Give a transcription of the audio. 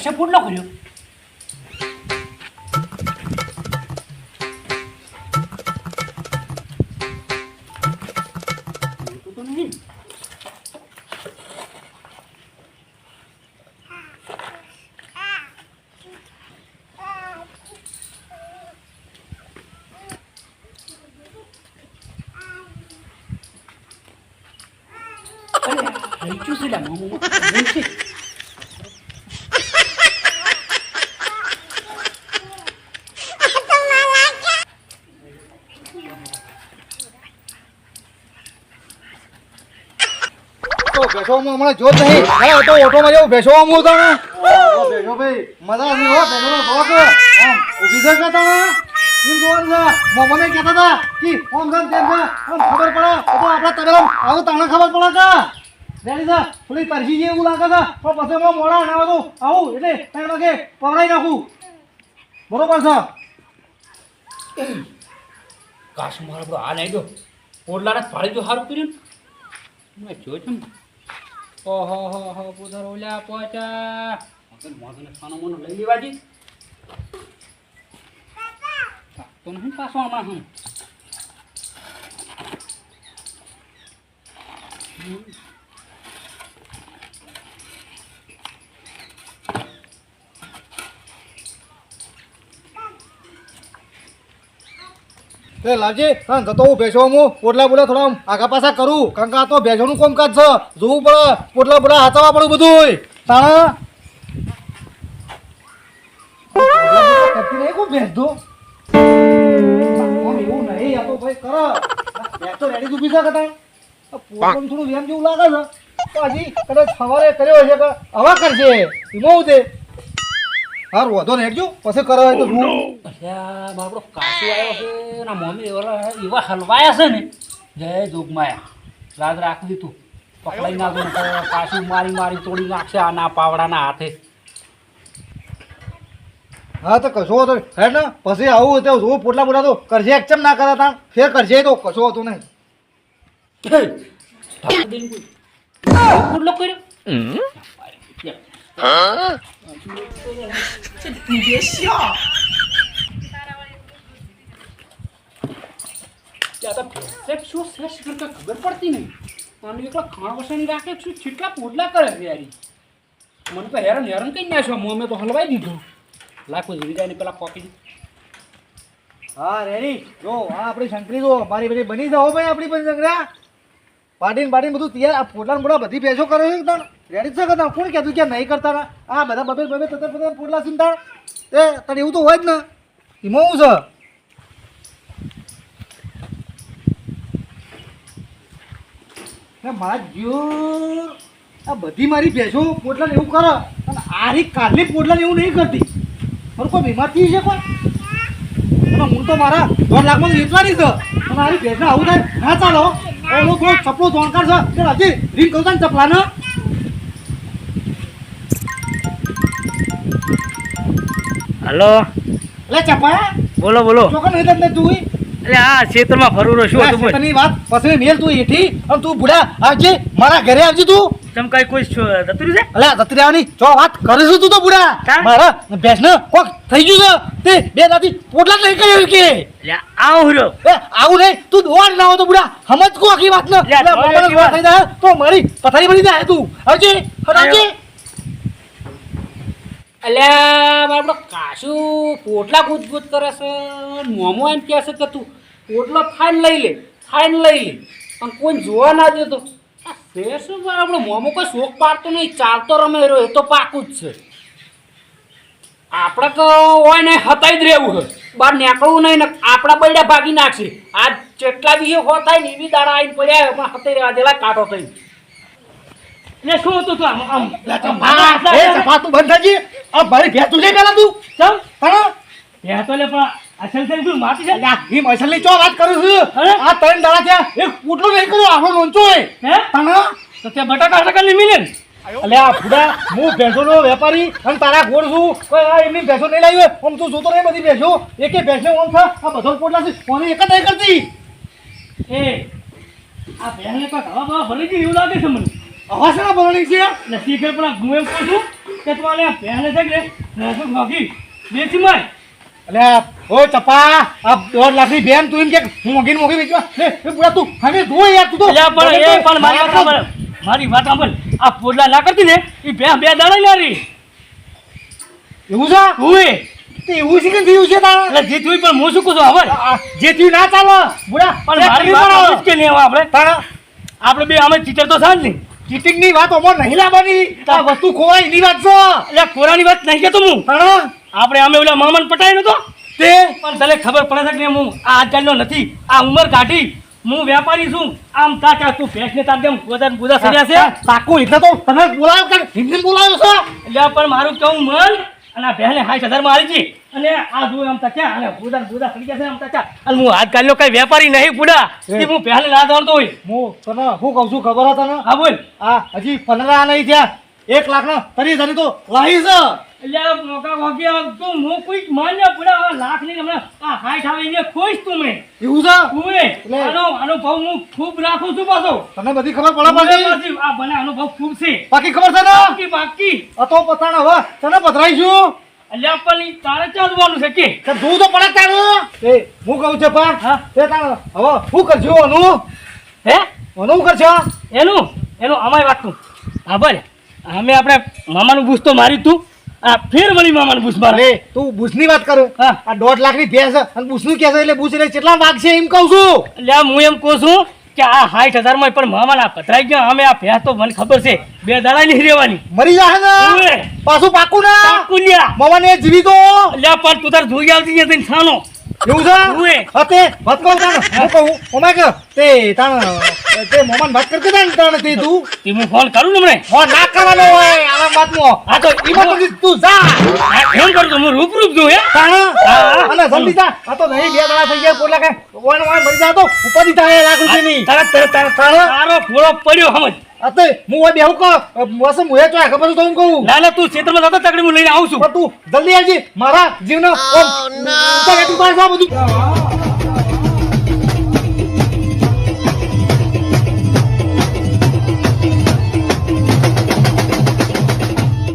ભેંસે પોટલો કર્યો જોતું તો નહીં ને. અરે, રહી તો હમણાં જોત નહીં. હા તો ઓટોમાં જેવું ભેંસોમાં હું તને ઓ ભાઈ મજા નહીં હો ભેંસોનો શોખ આમ ઊભી છે કે તને એમ જોવાનું છે? મને કહેતા હતા કે ઓમ છે તેમ છે આમ ખબર પડે? તો આપણે તગડમ આવું તને ખબર પડે કે રેડી છે થોડી તરસી જેવું એવું લાગે છે. પણ પછી એમાં મોડા ના આવું એટલે ત્રણ વાગે પવડાઈ નાખું. બરોબર છે? કાશ મારો આ નહીં જો પોટલાને ફાડી જો સારું કર્યું ને. મેં જોયું ને. ઓહો હો હો પુધર ઓલ્યા પોચા. મગન મોજને, ખાનો મોનો લઈ લેવા જી. તો નહીં પાછો આમાં હું? તે લાલજી હા જતો હું ભેસો હું પોટલા બોલા થોડા આગા પાછા કરું. કારણ કે આ તો ભેંસોનું કામકાજ છે. જોવું પડે પોટલા બોલા હાથવા પડું બધું તાણા? થોડું વેમ જેવું લાગે છે. તો હજી કદાચ સવારે કર્યો હશે હવા કરશે એમાં હું હારું વધો ને હેડજો. પછી કરો હોય તો હું મારો કાશુ આવ્યો છે. ના મમ્મી એવા એવા હલવાયા છે ને. જય જોગમાયા. રાત રાખી દીધું પકડાઈ ના ને તો મારી મારી તોડી નાખશે આના પાવડાના હાથે. હા તો કશો હતો હેડ ને પછી આવું તો જોવું પોટલા પોટલા તો કરશે એકચમ ના કરા તા ફેર કરશે તો કશો હતો નહીં. કેટલો કર્યો તો ભેંસે શું છે શું કંઈ ખબર પડતી નહીં? એકલા ખાણ વસાણી રાખે શું કેટલા પોટલા કરે છે યારી મને તો હેરાન હેરાન કઈ નાખ્યો મોં તો હલવાઈ દીધું. લાખો જેવી જાય પેલા કોપી. હા રેડી. જો આ આપણી શંકરી જો મારી બધી બની જાઓ ભાઈ આપણી બધી શંકરા પાટીને પાટીને બધું તૈયાર આ પોટલા ને બધી ભેસો કરે છે તાણ? રેડી છે કદા કોણ કહેતું કે નહીં કરતા આ બધા બબે બબે તતે બધા પોટલા સીનતા એ, તને એવું તો હોય જ ને. એમાં હું છે? મારા જીવ આ બધી મારી ભેંસો પોટલા ને એવું કરે અને આરી કાલની પોટલા ને એવું નહીં કરતી. મારું કોઈ બીમાર થઈ છે કોઈ? અને હું તો મારા દોઢ લાખમાં વેચવાની છે. અને મારી ભેંસને આવું થાય? ના ચાલો. એનો થોડો ચપલો ધોણકાર છે. હજી રીંગ કહું ને ચપલાને. હલો. એટલે ચપાયા બોલો બોલો. ચોકન નહીં તમને તું એટલે આ ક્ષેત્રમાં ફરું રહ્યો શું હતું તની વાત પછી મેલ તું એઠી અને તું બુડા આવજે મારા ઘરે આવજે તું. તમ કઈ કોઈ દતરી છે? અલ્યા દત્રિયાની જો વાત કરે છે તું તો બુડા મારા મારા ભેંસને કોક થઈ ગયું છે. તે બે દાદી પોટલા લઈ કર્યો કે. એટલે આવો રહ્યો. એ આવું નહીં. તું દોડ ના હો તો બુડા સમજ કો આખી વાત ને એટલે. થઈ જાય તો મારી પથારી બની જાય તું. આવજે આવજે. અલ્યા મારે પેલો કાશું પોટલા ગુજગુજ કરે છે. મોમો એમ કહે છે કે તું પોટલો ખાઈને લઈ લે ખાઈને લઈ લે. પણ કોઈ જોવા ના દેતો તે. શું ભાઈ આપણો મોમો કોઈ શોખ પાડતો નહીં, ચાલતો રમે રહ્યો, એ તો પાકું જ છે. આપણે તો હોય ને હતાઈ જ રહેવું છે. બહાર નીકળવું નહીં ને આપણા બળ્યા ભાગી નાખશે. આ જેટલા બી હો થાય ને એવી દાડા આવીને પડ્યા પણ હતાઈ રહેવા દેલા કાઢો થઈ એટલે શું હતું તું આમ આમ? હા, એ સફા તું બંધ થજી. આ ભાઈ ભેંસ તું લઈ પેલા તું. ચમ? હા ભેતો તો લે પણ અસલ થઈને શું માટી છે? હિમ અસલની ચો વાત કરું છું? આ ત્રણ દાડા થયા એક કૂટલો નહીં કર્યો આપણો લોંચો હે? તને તો ત્યાં બટાટા હટાકા નહીં મિલે ને? આ ભૂડા હું ભેંસોનો વેપારી અને તારા ગોળ છું. કોઈ આ એમની ભેંસો નહીં લાવી આમ તું જોતો નહીં બધી ભેંસો. એકે ભેંસને ઓમ થા આ બધો પોટલા છે. કોને એક જ નહીં કરતી? એ આ બહેને તો હવા ભરી ગઈ એવું લાગે છે મને. હવા છે ને બોલણી છે. ને શીખર પણ હું એમ કહું છું કે તું આલે પહેલે છે કે નોકરી ભાગી બેસી માર. અલે ઓ ચપા આ દોઢ લાખની બેન તું એમ કે મોગી મોગી વેચવા. એ પૂરા તું હવે તું યાર તું તો. અલ્યા પણ એ પણ મારી વાત સાંભળ. મારી વાત સાંભળ. આ પોડલા ના કરતી ને એ બે બે દાડા લારી. એવું છે? હુંય તે એવું છે કે છે તારે? એટલે જે થયું પણ હું શું કહું છું હવે જે થયું ના ચાલો. બુડા પણ મારી વાત કે નહીં આપણે? તારા? આપણે બે અમે ટીચર તો સાંજ નહીં ચીટિંગની વાત અમાર નહીં લાવવાની. આ વસ્તુ ખોવાય એની વાત છે એટલે ખોરાની વાત નહીં કેતો હું. હા? આપણે અમે ઓલા મામાને પટાય નતો? તે? પણ તને ખબર પડે છે કે હું આ આજકાલનો નથી. આ ઉંમર કાઢી હું વેપારી છું. આમ તા તા તું ભેંસને તાર જેમ ગોદા ગોદા સર્યા છે. પાકું એટલે તો તમે બોલાવ કે હિન્દી બોલાવ્યો છો. એટલે પણ મારું કેવું મન અને આ બહેને હાઈ હજારમાં આવી અને આ જો આમ તચ્યા અને ગોદા ગોદા સરી ગયા છે આમ તચ્યા અને હું આજકાલનો કઈ વેપારી નહીં બુડા કે હું પહેલે ના હોય. હું તને કહું છું ખબર હતા ને હા બોલ. આ હજી પંદરા નહીં થયા. એક લાખ ના તરી ધરી તો છે એટલે મોકા આમ તું હું કોઈ માન્ય બુડા લાખ આ હાઈટ આવે એને ખોઈશ તું મેં. એવું છે? ઓએ, આનો આનો હું ખૂબ રાખું છું પાછો. તને બધી ખબર પડે પડે આ બને આનો ખૂબ છે. બાકી ખબર છે ને બાકી બાકી આ તો પતાણ હવે. તને પધરાઈશું અલ્યા પણ તારે ચાલવાનું છે કે? તું તો પડે તારું. એ હું કહું છે પણ. હા? તે તાણ હવે શું કરજો અનુ? હે? અનુ શું કરશો? એનું? એનું અમાય વાતનું હા ભલે. અમે આપણે મામાનું બૂસ તો મારી તું. આ ફેર વળી મામાને બૂસ મારે. તું બુસની વાત કરું. હા. આ દોઢ લાખની ભેંસ અને બુસનું કે છે એટલે બુસ એટલે કેટલા વાગ છે એમ કહું છું. એટલે હું એમ કહું છું કે આ સાઠ હજારમાં પણ મામાના પથરાઈ ગયા. અમે આ ભેંસ તો મને ખબર છે. બે દાડા નહીં રહેવાની. મરી જાય ને. પાછું પાકું ના. પાકુલ્યા. મવાને જીવી તો લે પણ તું તાર જોઈ આવતી જઈને છાનો. એવું છે ઓએ. હતે વાત કહું તાણ હું કહું ઓમે કે તે તાણ તે મોમન વાત કરતી તા ને તાણ તે તું તે હું ફોન કરું ને હમણે હો ના કરવાનો હોય આવા વાતમાં હા તો ઈમાં તો તું- જા ફોન કરું હું રૂપ રૂપ જોઉં હે તાણ અને જલ્દી જા આ તો નહીં બે દાડા થઈ ગયા પોટલા કે ઓણ ઓણ મરી જા તો થાય લાખ રૂપિયાની તારા તારા તારા તારો ફોડો પડ્યો સમજ અતે હું ઓય બેહું કો મોસમ મુએ તો ખબર તો એમ કહું. ના ના તું ક્ષેત્રમાં જતો તકડી હું લઈને આવું છું. પણ તું જલ્દી આવજે મારા જીવનો ઓમ. તો એટલું પાસ આ બધું.